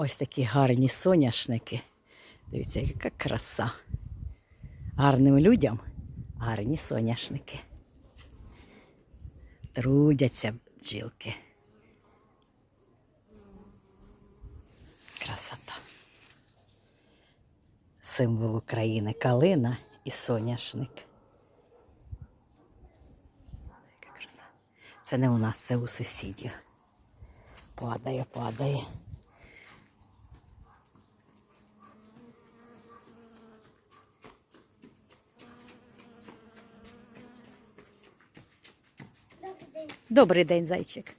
Ось такі гарні соняшники. Дивіться, яка краса. Гарним людям гарні соняшники. Трудяться бджілки. Красота. Символ України калина і соняшник. Яка краса. Це не у нас, це у сусідів. Падає, падає. Добрий день, зайчик.